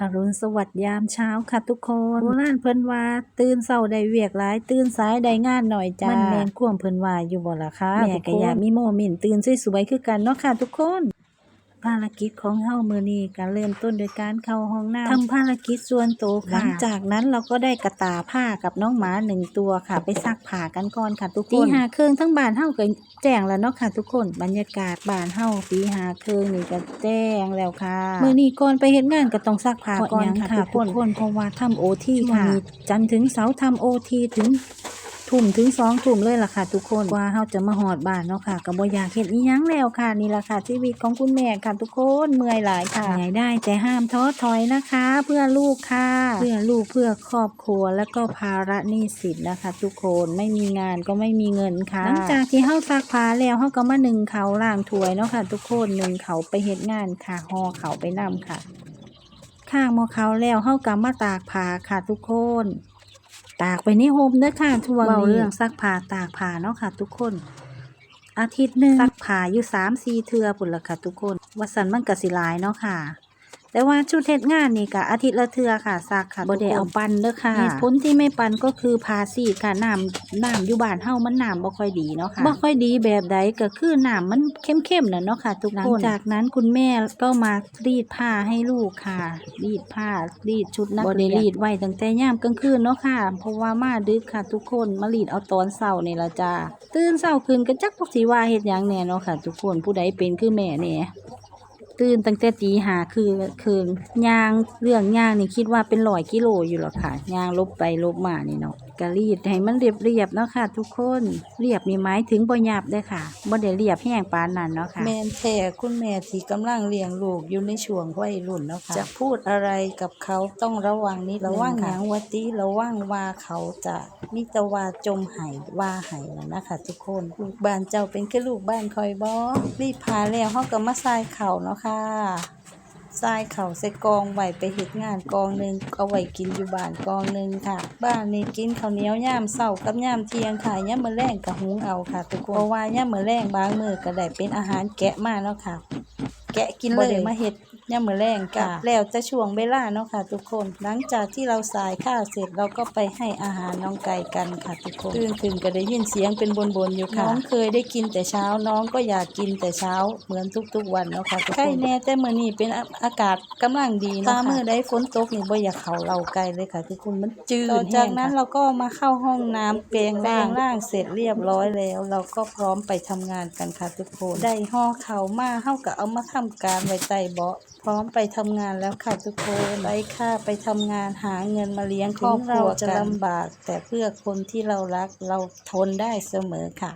อรุณสวัสดิ์ยามเช้าค่ะทุกคนโบราณเพิ่นว่า ตื่นเช้าได้เวียกหลาย ตื่นสายได้งานหน่อยจ้า มันแม่นความเพิ่นว่าอยู่บ่ล่ะคะแม่ก็อยากมีโมเมนต์ตื่นสวยๆคือกันเนาะค่ะทุกคน ภารกิจของเฮามื้อนี้ก็เริ่มต้นโดยการเข้าห้องน้ำทำภารกิจส่วนตัวค่ะหลังจากนั้นเราก็ได้กระตาผ้ากับน้องหมาหนึ่งตัวค่ะ ไปซักผ้ากันก่อนค่ะทุกคนตีห้าครึ่งทั้งบ้านเฮาก็แจ้งแล้วเนาะค่ะทุกคนบรรยากาศบ้านเฮาตีห้าครึ่งนี่ก็แจ้งแล้วค่ะมื้อนี้ก่อนไปเฮ็ดงานก็ต้องซักผ้าก่อนค่ะทุกคนเพราะว่าทำโอทีค่ะจันทร์ถึงเสาร์ทำโอทีถึง ทุ่มถึงสองทุ่มเลยล่ะค่ะ ทุกคนกว่าเฮาจะมาหอดบ้านเนาะค่ะก็บ่อยากเฮ็ดอีหยังแล้วค่ะนี่ล่ะค่ะชีวิตของคุณแม่ค่ะทุกคนเมื่อยหลายค่ะเหนื่อยได้แต่ห้ามท้อถอยนะคะ เพื่อลูกค่ะ เพื่อลูกเพื่อครอบครัวแล้วก็ภาระหนี้สินนะคะ ทุกคนไม่มีงานก็ไม่มีเงินค่ะหลังจากที่เฮาซักผ้าแล้วเฮาก็มานึ่งเขาวล้างถ้วยเนาะค่ะ ทุกคนนึ่งเขาวไปเฮ็ดงานค่ะห่อเขาวไปนํค่ะข้างหมอเขาวแล้วเฮากำมาตากผ้าค่ะทุกคน ตากไปในโฮมเด้อค่ะทวงเว้าเรื่องซักผ้าตากผ้าเนาะค่ะ ทุกคน อาทิตย์หนึงซักผ้าอยู่สามสี่เทื่อพุ่นละค่ะ ทุกคนว่าสันมันก็สิหลายเนาะค่ะ แต่ว่าชุดเฮ็ดงานนี่ก็อาทิตย์ละเทื่อค่ะซักค่ะบ่ได้เอาปั่นเด้อค่ะเหตุผลที่ไม่ปั่นก็คือภาษีค่ะน้ำน้ำอยู่บ้านเฮามันน้ำบ่ค่อยดีเนาะค่ะบ่ค่อยดีแบบใดก็คือน้ำมันเข้มๆน่ะเนาะค่ะ ทุกคนหลังจากนั้นคุณแม่ก็มารีดผ้าให้ลูกค่ะ รีดผ้ารีดชุดนักเรียนบ่ได้รีดไว้ตั้งแต่ยามกลางคืนเนาะค่ะ เพราะว่ามาดึกค่ะ ทุกคนมารีดเอาตอนเช้านี่ล่ะจ้าตื่นเช้าขึ้นก็จักบ่สิว่าเฮ็ดหยังแหน่เนาะค่ะ ทุกคนผู้ใดเป็นคือแม่แหน่ ตื่นตั้งแต่ตีหาคือคืนยางเรื่องยางนี่คิดว่าเป็นร้อยกิโลอยู่หรอกค่ะยางลบไปลบมานี่เนาะ กะรีดให้มันเรียบเรียบเนาะค่ะ ทุกคนเรียบนี่หมายถึงบ่หยาบเด้ค่ะบ่ได้เรียบแห้งปานนั้นเนาะค่ะ แม่นแท้คุณแม่ที่กำลังเลี้ยงลูกอยู่ในช่วงวัยรุ่นเนาะค่ะ จะพูดอะไรกับเขาต้องระวังนิดนึระวังหยังวัติระวังว่าเขาจะมิตรว่าจมไห้ว่าไห้น่ะนะคะ ทุกคนลูกบ้านเจ้าเป็นแค่ลูกบ้านคอยบ่รีบพาแล้วเฮาก็มาทรายเข่าเนาะค่ะ ทรายเข่าใส่กองไว้ไปเฮ็ดงานกองหนึงเอาไว้กินอยู่บ้านกองหนึงค่ะ บ้านนี้กินข้าวเหนียวย่ามเช้ากับยามเที่ยงค่ะยามมื้อแรงก็หุงเอาค่ะทุกคนเพราะว่ายามมื้อแรงบางมื้อก็ได้เป็นอาหารแกะมาแล้วค่ะ แกะกินเลยมาเฮ็ด ยามมื้อแรงกะแล้วจะช่วงเวลาเนาะค่ะ ทุกคน หลังจากที่เราสายข้าวเสร็จเราก็ไปให้อาหารน้องไก่กันค่ะทุกคนตื่นขึ้นก็ได้ยินเสียงเป็นบนๆอยู่ค่ะน้องเคยได้กินแต่เช้าน้องก็อยากกินแต่เช้าเหมือนทุกๆวันเนาะค่ะทุกคนใช่แน่แต่มื้อนี้เป็นอากาศกำลังดีเนาะถ้ามื้อใดฝนตกนี่บ่อยากเข้าเราไก่เลยค่ะทุกคนมันจืดต่อจากนั้นเราก็มาเข้าห้องน้ำแปรงร่างร่างเสร็จเรียบร้อยแล้ว เราก็พร้อมไปทำงานกันค่ะทุกคน ได้ห่อข้าวมาเฮาก็เอามาทำการไว้ใต้เบาะพร้อมไปทำงานแล้วค่ะทุกคนไปค่ะไปทำงานหาเงินมาเลี้ยงครอบครัวจะลำบาก แต่เพื่อคนที่เรารักเราทนได้เสมอค่ะ